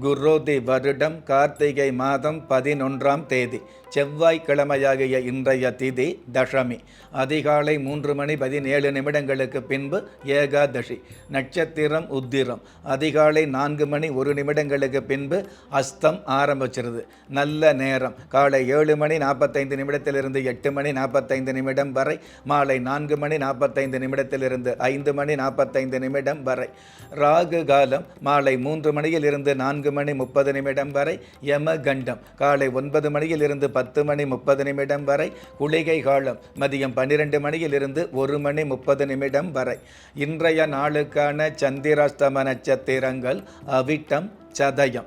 குரோதி வருடம் கார்த்திகை மாதம் பதினொன்றாம் தேதி செவ்வாய்க்கிழமையாகிய இன்றைய திதி தசமி. அதிகாலை மூன்று மணி பதினேழு நிமிடங்களுக்கு பின்பு ஏகாதசி நட்சத்திரம் உத்திரம். அதிகாலை நான்கு மணி ஒரு நிமிடங்களுக்கு பின்பு அஸ்தம் ஆரம்பிச்சிருது. நல்ல நேரம். காலை ஏழு மணி நாற்பத்தைந்து நிமிடத்திலிருந்து எட்டு மணி நாற்பத்தைந்து நிமிடம் வரை மாலை நான்கு மணி நாற்பத்தைந்து நிமிடத்திலிருந்து ஐந்து மணி நாற்பத்தைந்து நிமிடம் வரை. ராகு காலம் மாலை மூன்று மணியிலிருந்து நான்கு மணி முப்பது நிமிடம் வரை யமகண்டம். காலை ஒன்பது மணியில் இருந்து பத்து மணி முப்பது நிமிடம் வரை குளிகை காலம். மதியம் பன்னிரெண்டு மணியில் இருந்து ஒரு மணி முப்பது நிமிடம் வரை. இன்றைய நாளுக்கான சந்திராஸ்தம நட்சத்திரங்கள் அவிட்டம் சதயம்.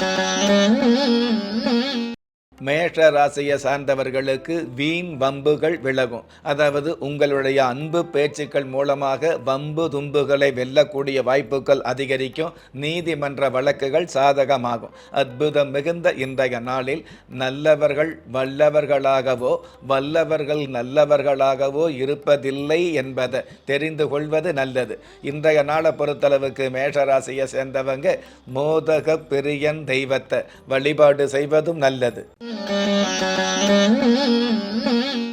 Thank you. மேஷ ராசியை சார்ந்தவர்களுக்கு வீண் வம்புகள் விலகும். அதாவது உங்களுடைய அன்பு பேச்சுக்கள் மூலமாக வம்பு தும்புகளை வெல்லக்கூடிய வாய்ப்புகள் அதிகரிக்கும். நீதிமன்ற வழக்குகள் சாதகமாகும். அற்புதம் மிகுந்த இன்றைய நாளில் நல்லவர்கள் வல்லவர்களாகவோ வல்லவர்கள் நல்லவர்களாகவோ இருப்பதில்லை என்பதை தெரிந்து கொள்வது நல்லது. இன்றைய நாளை பொறுத்தளவுக்கு மேஷ ராசியை சேர்ந்தவங்க மோதக பிரியன் தெய்வத்தை வழிபாடு செய்வதும் நல்லது. Thank you.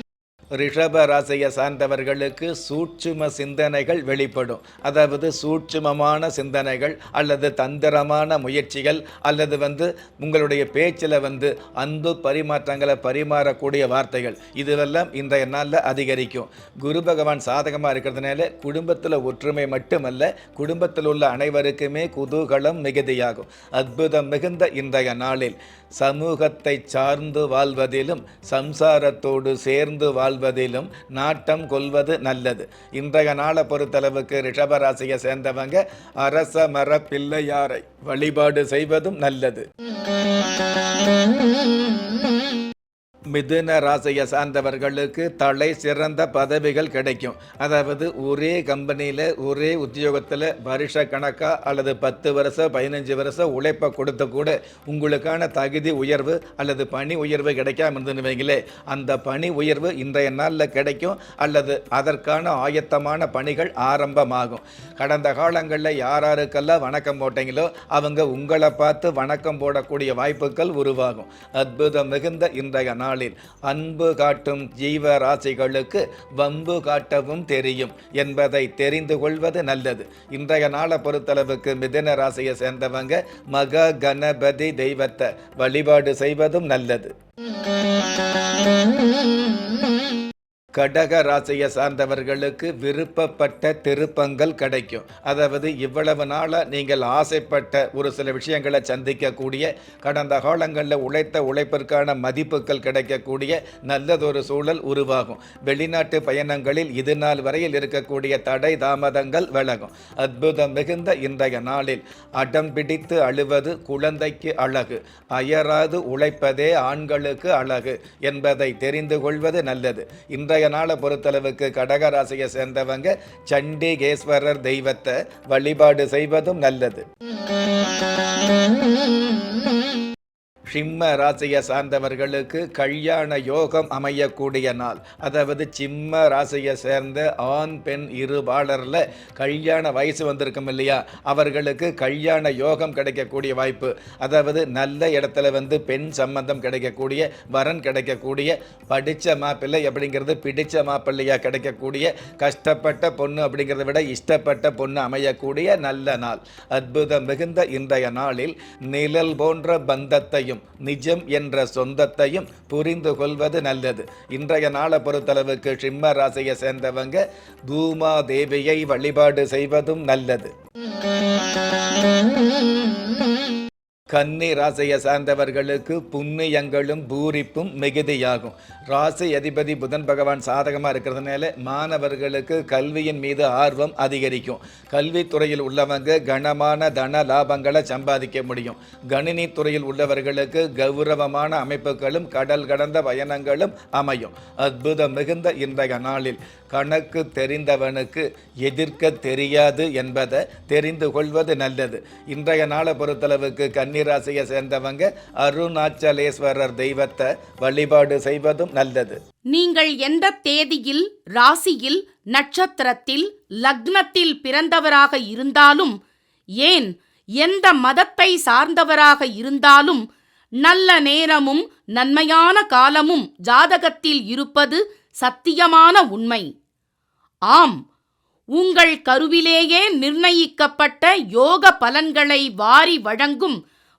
ரிஷப ராசியை சார்ந்தவர்களுக்கு சூட்சும சிந்தனைகள் வெளிப்படும். அதாவது சூட்சுமமான சிந்தனைகள் அல்லது தந்திரமான முயற்சிகள் அல்லது வந்து உங்களுடைய பேச்சில் வந்து அன்பு பரிமாற்றங்களை பரிமாறக்கூடிய வார்த்தைகள். இதுவெல்லாம் இன்றைய நாளில் அதிகரிக்கும். குரு பகவான் சாதகமாக இருக்கிறதுனால குடும்பத்தில் ஒற்றுமை மட்டுமல்ல குடும்பத்தில் உள்ள அனைவருக்குமே குதூகலம் மிகுதியாகும். அற்புதம் மிகுந்த இன்றைய நாளில் சமூகத்தை சார்ந்து வாழ்வதிலும் சம்சாரத்தோடு சேர்ந்து வாழ் வாழ்வதிலும் நாட்டம் கொள்வது நல்லது. இன்றைய நாளை பொறுத்தளவுக்கு ரிஷபராசியை சேர்ந்தவங்க அரச மர பிள்ளையாரை வழிபாடு செய்வதும் நல்லது. மிதுன ராசியை சார்ந்தவர்களுக்கு தலை சிறந்த பதவிகள் கிடைக்கும். அதாவது ஒரே கம்பெனியில் ஒரே உத்தியோகத்தில் வருஷ கணக்காக அல்லது பத்து வருஷம் பதினஞ்சு வருஷம் உழைப்பை கொடுத்த கூட உங்களுக்கான தகுதி உயர்வு அல்லது பணி உயர்வு கிடைக்காம இருந்துன்னு வைங்களே அந்த பணி உயர்வு இன்றைய நாளில் கிடைக்கும் அல்லது அதற்கான ஆயத்தமான பணிகள் ஆரம்பமாகும். கடந்த காலங்களில் யார் யாருக்கெல்லாம் வணக்கம் போட்டீங்களோ அவங்க உங்களை பார்த்து வணக்கம் போடக்கூடிய வாய்ப்புகள் உருவாகும். அற்புதம் மிகுந்த இன்றைய நாள். நாளில் அன்பு காட்டும் ஜீவ ராசிகளுக்கு வம்பு காட்டவும் தெரியும் என்பதை தெரிந்து கொள்வது நல்லது. இன்றைய நாளை பொறுத்தளவுக்கு மிதன ராசியை சேர்ந்தவங்க மக கணபதி தெய்வத்தை வழிபாடு செய்வதும் நல்லது. கடக ராசியை சார்ந்தவர்களுக்கு விருப்பப்பட்ட திருப்பங்கள் கிடைக்கும். அதாவது இவ்வளவு நாளாக நீங்கள் ஆசைப்பட்ட ஒரு சில விஷயங்களை சந்திக்கக்கூடிய கடந்த காலங்களில் உழைத்த உழைப்பிற்கான மதிப்புகள் கிடைக்கக்கூடிய நல்லதொரு சூழல் உருவாகும். வெளிநாட்டு பயணங்களில் இது நாள் வரையில் இருக்கக்கூடிய தடை தாமதங்கள் விலகும். அற்புதம் மிகுந்த இன்றைய நாளில் அடம் பிடித்து அழுவது குழந்தைக்கு அழகு. அயராது உழைப்பதே ஆண்களுக்கு அழகு என்பதை தெரிந்து கொள்வது நல்லது. இன்றைய நாளை பொறுத்தளவுக்கு கடக ராசியை சேர்ந்தவங்க சண்டிகேஸ்வரர் தெய்வத்தை வழிபாடு செய்வதும் நல்லது. சிம்ம ராசியை சார்ந்தவர்களுக்கு கல்யாண யோகம் அமையக்கூடிய நாள். அதாவது சிம்ம ராசியை சேர்ந்த ஆண் பெண் இருபாளரில் கல்யாண வயசு வந்திருக்கும் இல்லையா? அவர்களுக்கு கல்யாண யோகம் கிடைக்கக்கூடிய வாய்ப்பு. அதாவது நல்ல இடத்துல வந்து பெண் சம்பந்தம் கிடைக்கக்கூடிய வரன் கிடைக்கக்கூடிய படித்த மாப்பிள்ளை அப்படிங்கிறது பிடித்த மாப்பிள்ளையாக கிடைக்கக்கூடிய கஷ்டப்பட்ட பொண்ணு அப்படிங்கிறத விட இஷ்டப்பட்ட பொண்ணு அமையக்கூடிய நல்ல நாள். அற்புதம் மிகுந்த இன்றைய நாளில் நிழல் போன்ற பந்தத்தையும் நிஜம் என்ற சொந்தத்தையும் புரிந்து கொள்வது நல்லது. இன்றைய நாளை பொறுத்தளவுக்கு சிம்ம ராசியை சேர்ந்தவங்க தூமா தேவியை வழிபாடு செய்வதும் நல்லது. கன்னி ராசியை சார்ந்தவர்களுக்கு புண்ணியங்களும் பூரிப்பும் மிகுதியாகும். ராசி அதிபதி புதன் பகவான் சாதகமாக இருக்கிறதுனால மாணவர்களுக்கு கல்வியின் மீது ஆர்வம் அதிகரிக்கும். கல்வித்துறையில் உள்ளவங்க கனமான தன லாபங்களை சம்பாதிக்க முடியும். கணினி துறையில் உள்ளவர்களுக்கு கௌரவமான அமைப்புகளும் கடல் கடந்த பயணங்களும் அமையும். அற்புதம் மிகுந்த இன்றைய நாளில் கணக்கு தெரிந்தவனுக்கு எதிர்க்க தெரியாது என்பதை தெரிந்து கொள்வது நல்லது. இன்றைய நாளை பொறுத்தளவுக்கு கன்னிராசியை சேர்ந்தவங்க அருணாச்சலேஸ்வரர் தெய்வத்தை வழிபாடு செய்வதும் நல்லது. நீங்கள் எந்த தேதியில் ராசியில் நட்சத்திரத்தில் லக்னத்தில் பிறந்தவராக இருந்தாலும் ஏன் எந்த மதத்தை சார்ந்தவராக இருந்தாலும் நல்ல நேரமும் நன்மையான காலமும் ஜாதகத்தில் இருப்பது சத்தியமான உண்மை. ஆம் உங்கள் கருவிலேயே நிர்ணயிக்கப்பட்ட யோக பலன்களை வாரி வழங்கும்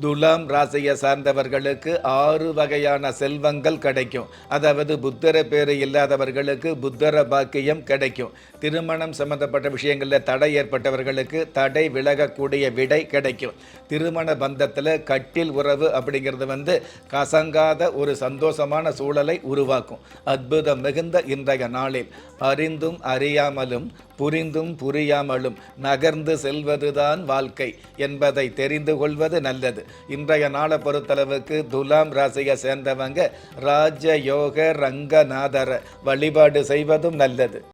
துலாம் ராசியை சார்ந்தவர்களுக்கு ஆறு வகையான செல்வங்கள் கிடைக்கும். அதாவது புத்தர பேரு இல்லாதவர்களுக்கு புத்தர பாக்கியம் கிடைக்கும். திருமணம் சம்பந்தப்பட்ட விஷயங்களில் தடை ஏற்பட்டவர்களுக்கு தடை விலகக்கூடிய விடை கிடைக்கும். திருமண பந்தத்தில் கட்டில் உறவு அப்படிங்கிறது வந்து கசங்காத ஒரு சந்தோஷமான சூழலை உருவாக்கும். அற்புதம் மிகுந்த இன்றைய நாளில். அறிந்தும் அறியாமலும் புரிந்தும் புரியாமலும் நகர்ந்து செல்வதுதான் வாழ்க்கை என்பதை தெரிந்து கொள்வது நல்லது. இன்றைய நாளை பொறுத்தளவுக்கு துலாம் ராசியை சேர்ந்தவங்க ராஜ யோக ரங்கநாதர வழிபாடு செய்வதும் நல்லது.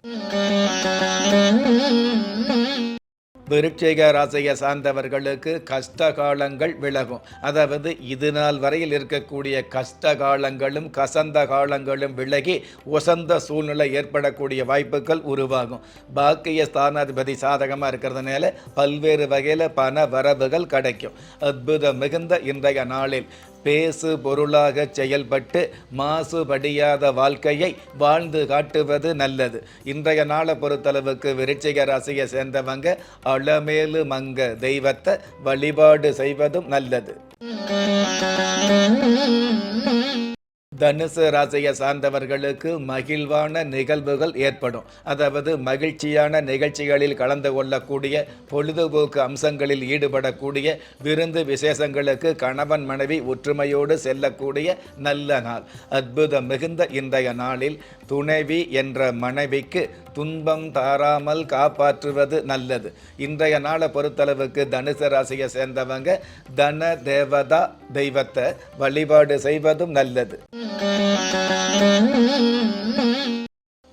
விருட்சிக ராசியை சார்ந்தவர்களுக்கு கஷ்ட காலங்கள் விலகும். அதாவது இது நாள் வரையில் இருக்கக்கூடிய கஷ்ட காலங்களும் கசந்த காலங்களும் விலகி உசந்த சூழ்நிலை ஏற்படக்கூடிய வாய்ப்புகள் உருவாகும். பாக்கிய ஸ்தானாதிபதி சாதகமாக இருக்கிறதுனால பல்வேறு வகையில் பண வரவுகள் கிடைக்கும். அற்புதம் மிகுந்த இன்றைய நாளில். பேசு பொருளாக செயல்பட்டு மாசுபடியாத வாழ்க்கையை வாழ்ந்து காட்டுவது நல்லது. இன்றைய நாளை பொறுத்தளவுக்கு விருச்சிக ராசியை சேர்ந்தவங்க அளமேலு மங்க தெய்வத்தை வழிபாடு செய்வதும் நல்லது. தனுசு ராசியை சார்ந்தவர்களுக்கு மகிழ்வான நிகழ்வுகள் ஏற்படும். அதாவது மகிழ்ச்சியான நிகழ்ச்சிகளில் கலந்து கொள்ளக்கூடிய பொழுதுபோக்கு அம்சங்களில் ஈடுபடக்கூடிய விருந்து விசேஷங்களுக்கு கணவன் மனைவி ஒற்றுமையோடு செல்லக்கூடிய நல்ல நாள். அற்புதம் மிகுந்த இன்றைய நாளில் துணைவி என்ற மனைவிக்கு துன்பம் தாராமல் காப்பாற்றுவது நல்லது. இன்றைய நாளை பொறுத்தளவுக்கு தனுசு ராசியை சேர்ந்தவங்க தன தேவதா தெய்வத்தை வழிபாடு செய்வதும் நல்லது.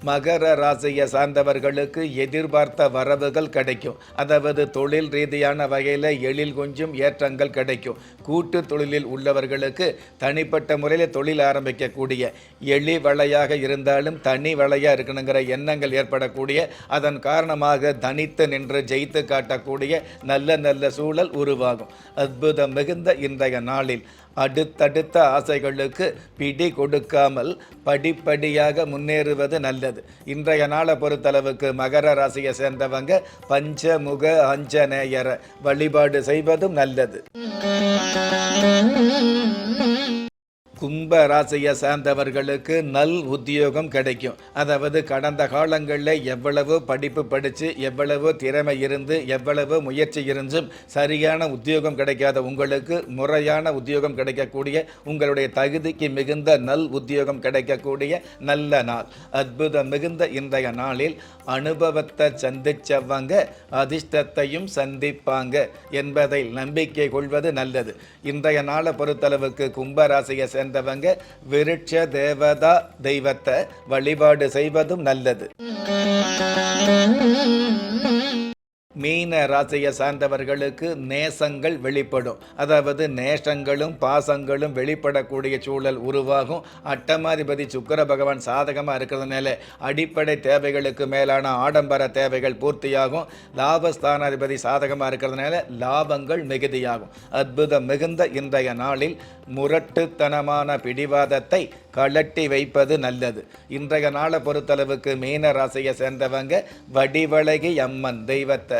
மகர ராசியை சார்ந்தவர்களுக்கு எதிர்பார்த்த வரவுகள் கிடைக்கும். அதாவது தொழில் ரீதியான வகையில் எழில் கொஞ்சம் ஏற்றங்கள் கிடைக்கும். கூட்டு தொழிலில் உள்ளவர்களுக்கு தனிப்பட்ட முறையில் தொழில் ஆரம்பிக்கக்கூடிய எளி வலையாக இருந்தாலும் தனி வலையாக இருக்கணுங்கிற எண்ணங்கள் ஏற்படக்கூடிய அதன் காரணமாக தனித்து நின்று ஜெயித்து காட்டக்கூடிய நல்ல நல்ல சூழல் உருவாகும். அற்புதம் மிகுந்த இன்றைய நாளில். அடுத்தடுத்த ஆசைகளுக்கு பிடி கொடுக்காமல் படிப்படியாக முன்னேறுவது நல்லது. இன்றைய நாளை பொறுத்தளவுக்கு மகர ராசியை சேர்ந்தவங்க பஞ்சமுக ஆஞ்சநேயரை வழிபாடு செய்வதும் நல்லது. கும்ப ராசியை சார்ந்தவர்களுக்கு நல் உத்தியோகம் கிடைக்கும். அதாவது கடந்த காலங்களில் எவ்வளவு படிப்பு படித்து எவ்வளவு திறமை இருந்து எவ்வளவு முயற்சி இருந்தும் சரியான உத்தியோகம் கிடைக்காத உங்களுக்கு முறையான உத்தியோகம் கிடைக்கக்கூடிய உங்களுடைய தகுதிக்கு மிகுந்த நல் உத்தியோகம் கிடைக்கக்கூடிய நல்ல நாள். அற்புதம் மிகுந்த இன்றைய நாளில் அனுபவத்தை சந்திச்சவங்க அதிர்ஷ்டத்தையும் சந்திப்பாங்க என்பதை நம்பிக்கை கொள்வது நல்லது. இன்றைய நாளை பொறுத்தளவுக்கு கும்பராசியை சேர்ந்தவங்க விருட்ச தேவதா தெய்வத்தை வழிபாடு செய்வதும் நல்லது. மீன ராசியை சார்ந்தவர்களுக்கு நேசங்கள் வெளிப்படும். அதாவது நேசங்களும் பாசங்களும் வெளிப்படக்கூடிய சூழல் உருவாகும். அட்டமாதிபதி சுக்கர பகவான் சாதகமாக இருக்கிறதுனால அடிப்படை தேவைகளுக்கு மேலான ஆடம்பர தேவைகள் பூர்த்தியாகும். லாபஸ்தானாதிபதி சாதகமாக இருக்கிறதுனால லாபங்கள் மிகுதியாகும். அற்புதம் மிகுந்த இன்றைய நாளில் முரட்டுத்தனமான பிடிவாதத்தை கலட்டி வைப்பது நல்லது. இன்றைய நாளை பொறுத்தளவுக்கு மீன ராசியை சேர்ந்தவங்க வடிவழகி அம்மன் தெய்வத்தை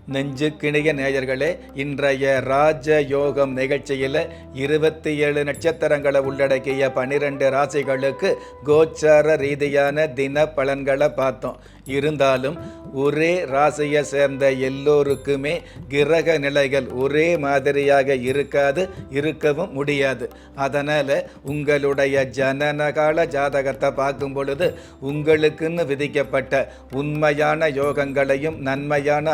நெஞ்சுக்கிணைய நேயர்களே இன்றைய ராஜ யோகம் நிகழ்ச்சியில் இருபத்தி ஏழு நட்சத்திரங்களை உள்ளடக்கிய பனிரெண்டு ராசிகளுக்கு கோச்சார ரீதியான தின பலன்களை பார்த்தோம். இருந்தாலும் ஒரே ராசியை சேர்ந்த எல்லோருக்குமே கிரக நிலைகள் ஒரே மாதிரியாக இருக்காது இருக்கவும் முடியாது. அதனால் உங்களுடைய ஜனனகால ஜாதகத்தை பார்க்கும் பொழுது உங்களுக்குன்னு விதிக்கப்பட்ட உண்மையான யோகங்களையும் நன்மையான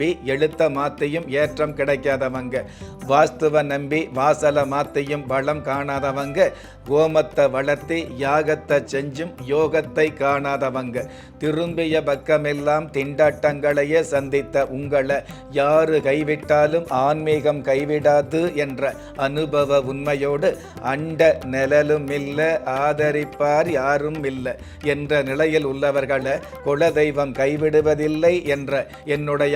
எழுத்த மாத்தியும் ஏற்றம் கிடைக்காதவங்க. வாஸ்துவ நம்பி வாசலை மாத்தியும் வளம் காணாதவங்க. கோமத்தை வளர்த்தி யாகத்தை செஞ்சும் யோகத்தை காணாதவங்க. திரும்பிய பக்கமெல்லாம் திண்டாட்டங்களையே சந்தித்த உங்களை யாரு கைவிட்டாலும் ஆன்மீகம் கைவிடாது என்ற அனுபவ உண்மையோடு அண்ட நிழலும் இல்லை ஆதரிப்பார் யாரும் இல்லை என்ற நிலையில் உள்ளவர்களை குலதெய்வம் கைவிடுவதில்லை என்ற என்னுடைய